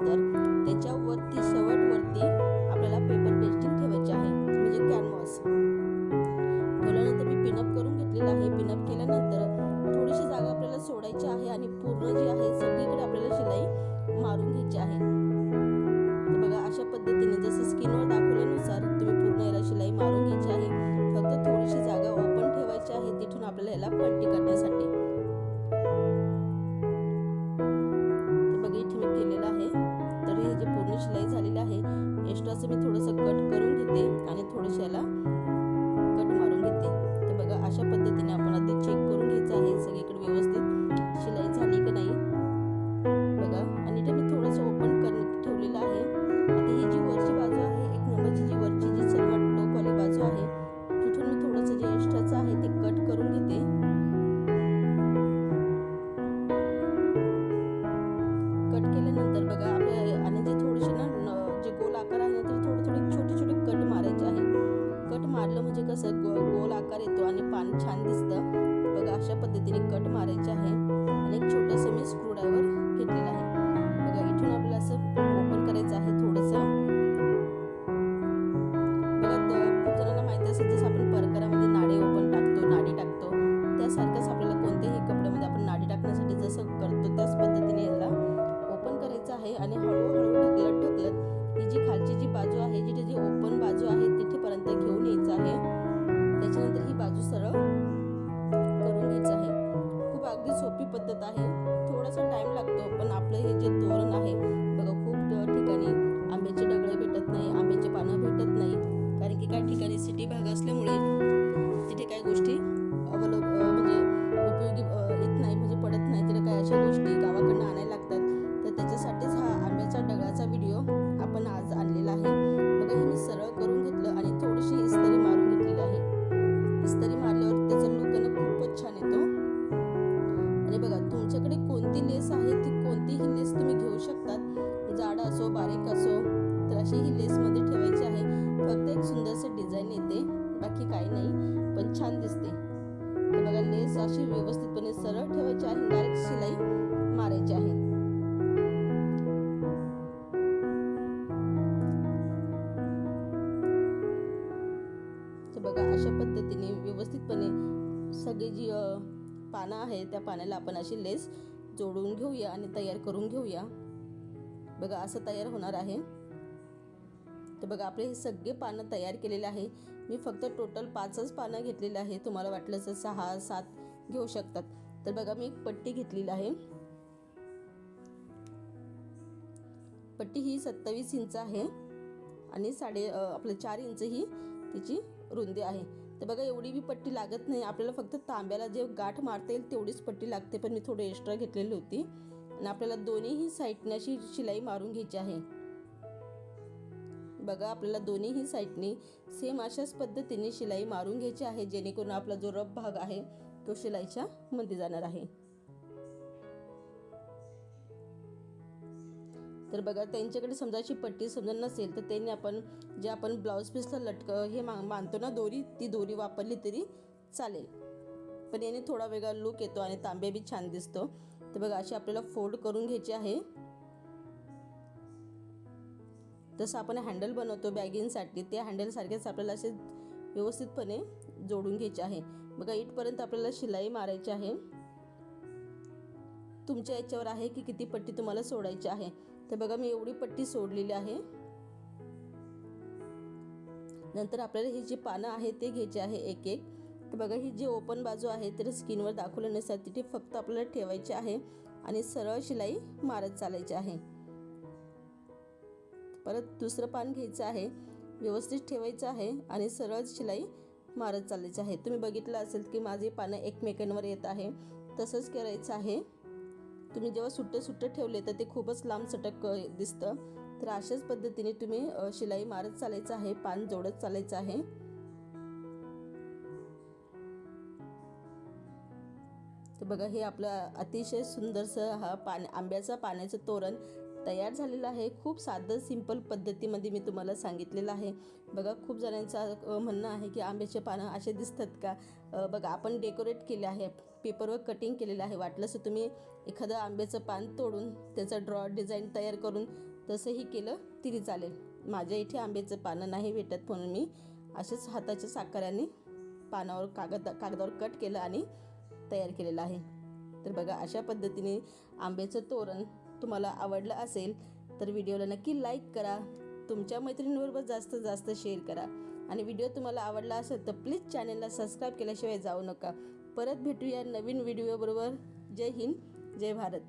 तर त्याच्यावरती सवटवरती आपल्याला पेपर पेस्टिंग ठेवायची आहे म्हणजे कॅनव्हास ठेवल्यानंतर मी पिनअप करून घेतलेला आहे. पिनअप केल्यानंतर थोडीशी जागा आपल्याला सोडायची आहे आणि पूर्ण जी आहे सगळीकडे आपल्याला शिलाई मारून घ्यायची आहे. बघा अशा पद्धतीने जसं स्किनवर दाखवल्यानुसार तुम्ही पूर्ण याला शिलाई मारून घ्यायची आहे. फक्त थोडीशी जागा ओपन ठेवायची आहे. तिथून आपल्याला याला पट्टी करण्यासाठी केल्यानंतर बघा आपल्या आणि जे थोडेसे ना जे गोल आकार आहे ना ते थोडे थोडे छोटे छोटे कट मारायचे आहे. कट मारलं म्हणजे कसं गो गोल आकार येतो आणि पान छान दिसतं. बघा अशा पद्धतीने कट मारायचे आहे. आणि एक छोटंसं मी स्क्रूड्रायव्हर घेतलेलं आहे. बघा इथून आपल्याला असं ओपन करायचं आहे थोडंसं. बघा खूप जणांना माहिती असेल जसं आपण लागतो. पण आपलं हे जे तोरण आहे अशी व्यवस्थितपणे सरळ ठेवायची आहे डायरेक्ट शिलाई मारायची आहे. बघा अशा पद्धतीने व्यवस्थितपणे सगळी जी पानं आहे त्या पाण्याला आपण अशी लेस जोडून घेऊया आणि तयार करून घेऊया. बघा असं तयार होणार आहे. तर बघा आपले हे सगळे पानं तयार केलेले आहे. मी फक्त टोटल पाचच पानं घेतलेले आहे. तुम्हाला वाटलं तर सहा सात घेऊ शकतात. तर बघा मी एक पट्टी घेतलेली आहे. पट्टी ही सत्तावीस इंच आहे आणि साडे आपलं चार इंच ही तिची रुंदी आहे. तर बघा एवढी बी पट्टी लागत नाही. आपल्याला फक्त तांब्याला जे गाठ मारता येईल तेवढीच पट्टी लागते. पण मी थोडी एक्स्ट्रा घेतलेली होती. आणि आपल्याला दोन्हीही साईडने अशी शिलाई मारून घ्यायची आहे. बघा आपल्याला दोन्हीही साईडने सेम अशाच पद्धतीने शिलाई मारून घ्यायची आहे. जेणेकरून आपला जो रफ भाग आहे तो शिलाईच्या मध्ये जाणार आहे. तर बघा त्यांच्याकडे समजा अशी पट्टी समजा नसेल तर त्यांनी आपण जे आपण ब्लाऊज पीसला लटक हे मा मानतो ना दोरी ती दोरी वापरली तरी चालेल. पण याने थोडा वेगळा लुक येतो आणि तांबे बी छान दिसतो. तर बघा अशी आपल्याला फोल्ड करून घ्यायची आहे. जसं आपण हँडल बनवतो बॅगिंगसाठी त्या हँडलसारखेच आपल्याला असे व्यवस्थितपणे जोडून घ्यायचे आहे. बघा इथपर्यंत आपल्याला शिलाई मारायची आहे. तुमच्या याच्यावर आहे की किती पट्टी तुम्हाला सोडायची आहे? तर बघा मी एवढी पट्टी सोडलेली आहे. नंतर आपल्याला ही जी पानं आहे ते घ्यायचे आहे एक एक तर बघा ही जी ओपन बाजू आहे तर स्किनवर दाखवल्यानुसार तिथे फक्त आपल्याला ठेवायची आहे आणि सरळ शिलाई मारत चालायची आहे. परत दुसरं पान घ्यायचं आहे व्यवस्थित ठेवायचं आहे आणि सरळ शिलाई मारत चालायचे आहे. तुम्ही बघितलं असेल की माझी पानं एकमेकांवर येत आहे. तसंच करायचं आहे. तुम्ही जेव्हा सुट्टं सुट्टं ठेवले तर ते खूपच लांब सटक दिसतं. तर अशाच पद्धतीने तुम्ही शिलाई मारत चालायचं आहे. पान जोडत चालायचं आहे. तर बघा हे आपलं अतिशय सुंदरसं हा पान आंब्याचा पाण्याचं तोरण तयार झालेलं आहे. खूप साधं सिंपल पद्धतीमध्ये मी तुम्हाला सांगितलेलं आहे. बघा खूप जणांचं म्हणणं आहे की आंब्याचे पानं असे दिसतात का? बघा आपण डेकोरेट केले आहे. पेपरवर कटिंग केलेलं आहे. वाटलं असं तुम्ही एखादं आंब्याचं पान तोडून त्याचं ड्रॉ डिझाईन तयार करून तसंही केलं तरी चालेल. माझ्या इथे आंब्याचं पानं नाही भेटत म्हणून मी असेच हाताच्या साकाराने पानावर कागद कागदावर कट केलं आणि तयार केलेलं आहे. तर बघा अशा पद्धतीने आंब्याचं तोरण तुम्हाला आवडलं असेल तर व्हिडिओला नक्की लाईक करा. तुमच्या मैत्रिणींबरोबर जास्त जास्त शेअर करा. आणि व्हिडिओ तुम्हाला आवडला असेल तर प्लीज चॅनलला सबस्क्राईब केल्याशिवाय जाऊ नका. परत भेटूया नवीन व्हिडिओबरोबर. जय हिंद जय भारत.